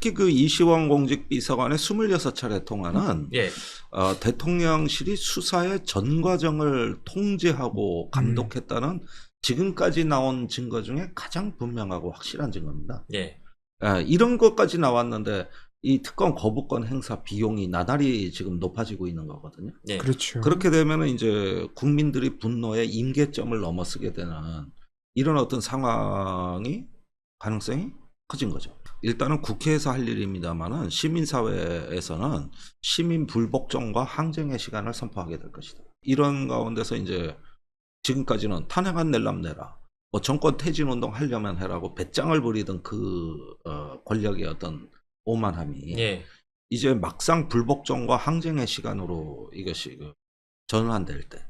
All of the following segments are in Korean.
특히 그 이시원 공직 비서관의 26차례 통화는 예. 어, 대통령실이 수사의 전 과정을 통제하고 음. 감독했다는 지금까지 나온 증거 중에 가장 분명하고 확실한 증거입니다. 예. 예, 이런 것까지 나왔는데 이 특검 거부권 행사 비용이 나날이 지금 높아지고 있는 거거든요. 예. 그렇죠. 그렇게 되면은 이제 국민들이 분노의 임계점을 넘어서게 되는 이런 어떤 상황이 가능성이 커진 거죠. 일단은 국회에서 할 일입니다만은 시민사회에서는 시민 불복종과 항쟁의 시간을 선포하게 될 것이다. 이런 가운데서 이제 지금까지는 탄핵안 낼람 내라. 뭐 정권 퇴진 운동 하려면 해라고 배짱을 부리던 그 어, 권력의 어떤 오만함이 예. 이제 막상 불복종과 항쟁의 시간으로 이것이 그 전환될 때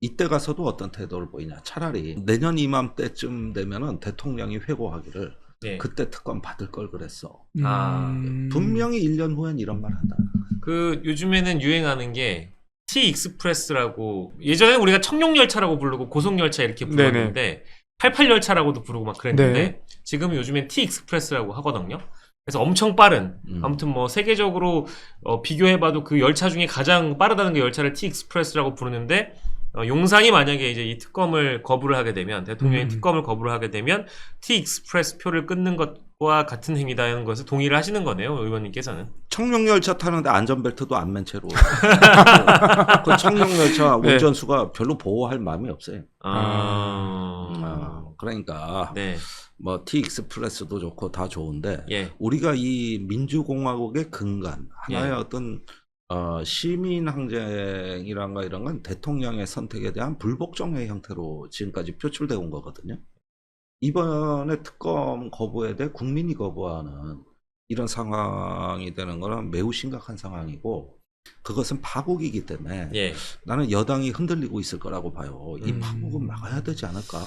이때 가서도 어떤 태도를 보이냐 차라리 내년 이맘때쯤 되면은 대통령이 회고하기를 예. 그때 특검 받을 걸 그랬어 아, 음. 분명히 1년 후엔 이런 말 한다 그 요즘에는 유행하는 게 T 익스프레스라고 예전에 우리가 청룡 열차라고 부르고 고속 열차 이렇게 불렀는데 88 열차라고도 부르고 막 그랬는데 네. 지금 요즘엔 T 익스프레스라고 하거든요. 그래서 엄청 빠른 음. 아무튼 뭐 세계적으로 어, 비교해봐도 그 열차 중에 가장 빠르다는 그 열차를 T 익스프레스라고 부르는데 어, 용산이 만약에 이제 이 특검을 거부를 하게 되면 대통령이 음. 특검을 거부를 하게 되면 T 익스프레스 표를 끊는 것과 같은 행위다는 것을 동의를 하시는 거네요 의원님께서는. 청룡 열차 타는데 안전벨트도 안 맨 채로 그 청룡 열차 네. 운전수가 별로 보호할 마음이 없어요 아, 아, 그러니까 네, 뭐 티익스프레스도 좋고 다 좋은데 예, 우리가 이 민주공화국의 근간 하나의 예. 어떤 어, 시민 항쟁이란가 이런 건 대통령의 선택에 대한 불복종의 형태로 지금까지 표출되어 온 거거든요. 이번에 특검 거부에 대해 국민이 거부하는 이런 상황이 되는 거는 매우 심각한 상황이고 그것은 파국이기 때문에 예. 나는 여당이 흔들리고 있을 거라고 봐요. 이 음. 파국은 막아야 되지 않을까?